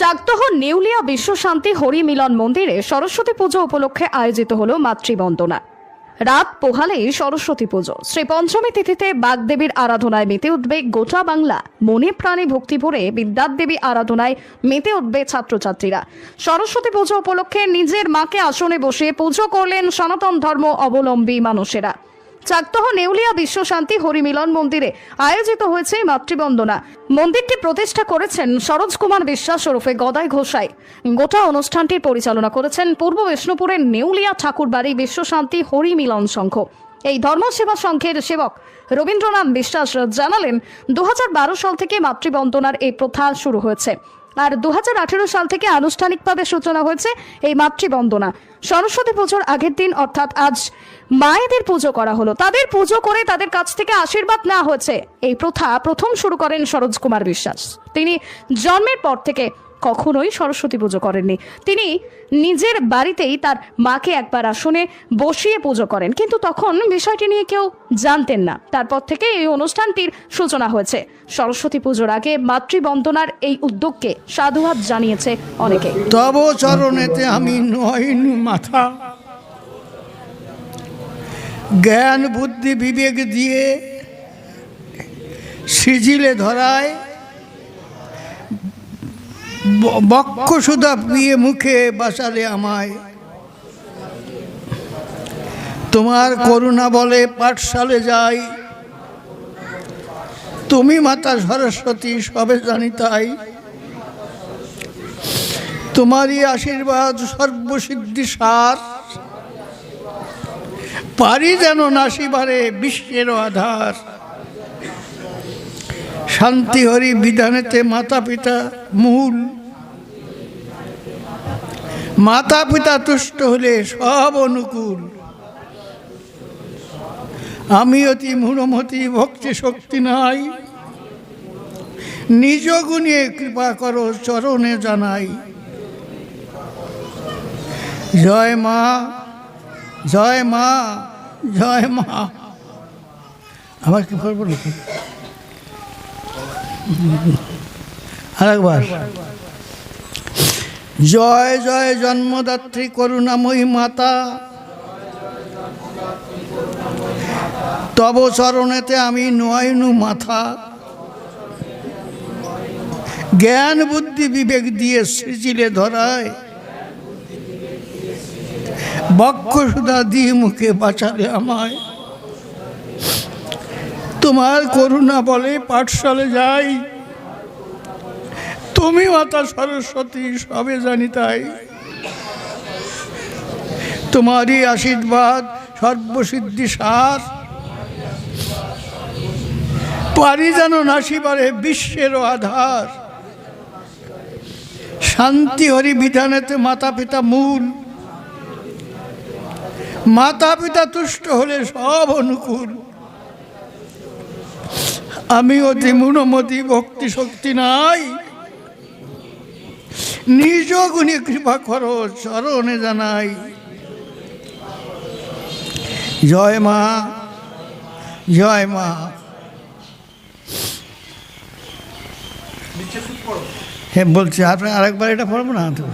চাকদহ নেউলিয়া বিশ্বশান্তি হরি মিলন মন্দিরে সরস্বতী পুজো উপলক্ষে আয়োজিত হল মাতৃবন্দনা। রাত পোহালেই সরস্বতী পুজো। শ্রী পঞ্চমী তিথিতে বাগদেবীর আরাধনায় মেতে উঠবে গোটা বাংলা। মনে প্রাণে ভক্তি ভরে বিদ্যার দেবী আরাধনায় মেতে উঠবে ছাত্রছাত্রীরা। সরস্বতী পুজো উপলক্ষে নিজের মাকে আসনে বসে পুজো করলেন সনাতন ধর্ম অবলম্বী মানুষেরা। চাকদহ নেউলিয়া বিশ্বশান্তি হরিমিলন মন্দিরে আয়োজিত হয়েছে মাতৃবন্দনা। মন্দিরটি প্রতিষ্ঠা করেছেন সরোজ কুমার বিশ্বাস ওরফে গদাই ঘোষাই। গোটা অনুষ্ঠানটির পরিচালনা করেছেন পূর্ব বিষ্ণুপুরের নেউলিয়া ঠাকুরবাড়ি বিশ্বশান্তি হরিমিলন সংঘ। এই ধর্মসেবা সংঘের সেবক রবীন্দ্রনাথ বিশ্বাস জানালেন দু হাজার বারো সাল থেকে মাতৃবন্দনার এই প্রথা শুরু হয়েছে। আর দুহাজার আঠারো সাল থেকে আনুষ্ঠানিকভাবে সূচনা হয়েছে এই মাতৃবন্দনা। সরস্বতী পুজোর আগের দিন, অর্থাৎ আজ মায়েদের পুজো করা হলো। তাদের পুজো করে তাদের কাছ থেকে আশীর্বাদ নেওয়া হয়েছে। এই প্রথা প্রথম শুরু করেন সরোজ কুমার বিশ্বাস। তিনি জন্মের পর থেকে কখনোই সরস্বতী পুজো করেননি। তিনি নিজের বাড়িতেই তার মাকে একবার আসনে বসিয়ে পুজো করেন। কিন্তু তখন বিষয়টি নিয়ে কেউ জানতেন না। তারপর থেকে এই অনুষ্ঠানটির সূচনা হয়েছে। সরস্বতী পুজোর আগে মাতৃবন্দনার এই উদ্যোগকে সাধুবাদ জানিয়েছে অনেকে। তব চরণেতে আমি নয়ন মাথা। জ্ঞান, বুদ্ধি, বিবেক দিয়ে সিজিলে ধরায় বক্ষ সুধা পিয়ে মুখে বাসালে আমায়। তোমার করুণা বলে পাঠশালে যাই। তুমি মাতা সরস্বতী, সবে জানি তাই। তোমারই আশীর্বাদ সর্বসিদ্ধি সার। পারি যেন নাসিবারে বিশ্বের আধার। শান্তি হরি বিধানেতে মাতা পিতা মূল। মাতা পিতা তুষ্ট হলে সব অনুকূল। আমি অতি মূঢ়মতি ভক্তি শক্তি নাই। নিজ গুণে কৃপা করো, চরণে জানাই। জয় মা জয় মা জয় মা। আমার কি করব আরেকবার। জয় জয় জন্মদাত্রী করুণাময়ী মাতা। তব চরণেতে আমি নয়নু মাথা। জ্ঞান, বুদ্ধি, বিবেক দিয়ে সৃজিলে ধরায়। বক্ষ সুধা দিয়ে মুখে বাঁচালে আমায়। তোমার করুণা বলে পাঠশালে যাই। তুমি মাতা সরস্বতী, সবে জানি তাই। তোমারই আশীর্বাদ সর্বসিদ্ধি সার। পারি যেন নাসিবারে বিশ্বের আধার। শান্তি হরি বিধানেতে মাতা পিতা মূল। মাতা পিতা তুষ্ট হলে সব অনুকূল। আমি অতি মূনমতি, ভক্তি, শক্তি নাই। নিজ গুণে কৃপা করো, চরণে জানাই। জয় মা জয় মা। হ্যাঁ বলছি আপনার আরেকবার এটা পড়ব না? তো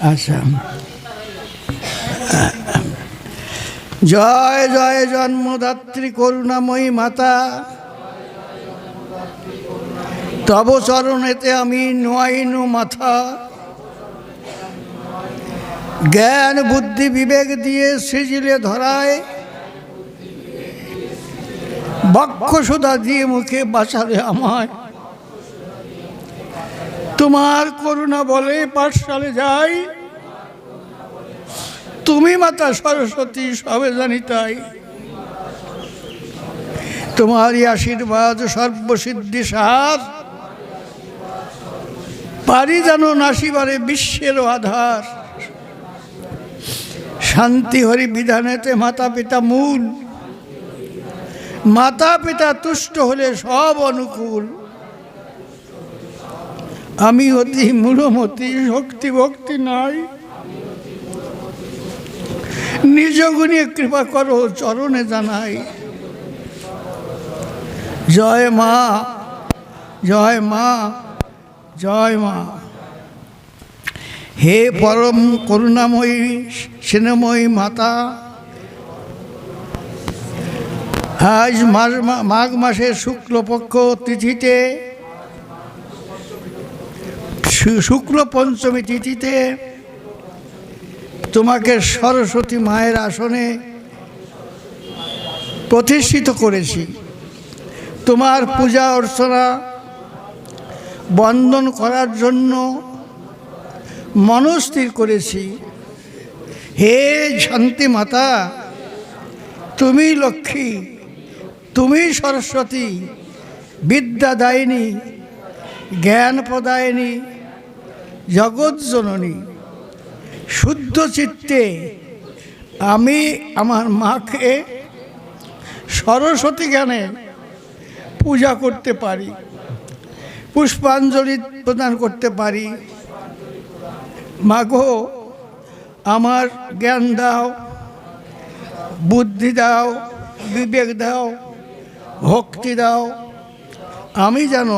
আচ্ছা। জয় জয় জন্মদাত্রী, করুণাময়ী মাতা। তব চরণেতে আমি নোয়াইনু মাথা। জ্ঞান, বুদ্ধি, বিবেক দিয়ে সৃজিলে ধরায়। বক্ষ সুধা দিয়ে মুখে বাঁচালে আমায়। তোমার করুণা বলে পাঠশালে যাই। তুমি মাতা সরস্বতী, সবে জানি তাই। তোমারই আশীর্বাদ সর্বসিদ্ধি সার। পারি যেন নাসিবারে বিশ্বের আধার। শান্তি হরি বিধানেতে মাতা পিতা মূল। মাতা পিতা তুষ্ট হলে সব অনুকূল। আমি অতি মূলমতি শক্তি ভক্তি নাই। নিজ গুণে কৃপা করো, চরণে জানাই। জয় মা জয় মা জয় মা। হে পরম করুণাময়ী স্নেহময়ী মাতা, আজ মাঘ মাসের শুক্লপক্ষ তিথিতে শুক্ল পঞ্চমী তিথিতে তোমাকে সরস্বতী মায়ের আসনে প্রতিষ্ঠিত করেছি। তোমার পূজা অর্চনা বন্দন করার জন্য মনস্থির করেছি। হে শান্তি মাতা, তুমি লক্ষ্মী, তুমি সরস্বতী বিদ্যা বিদ্যাদায়িনী জ্ঞান প্রদায়িনী জগৎজননী শুদ্ধ চিত্তে আমি আমার মাকে সরস্বতী জ্ঞানে পূজা করতে পারি, পুষ্পাঞ্জলি প্রদান করতে পারি। মাগো, আমার জ্ঞান দাও, বুদ্ধি দাও, বিবেক দাও, ভক্তি দাও। আমি যেন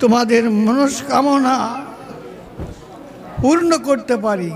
তোমাদের মনস্কামনা পূর্ণ করতে পারি।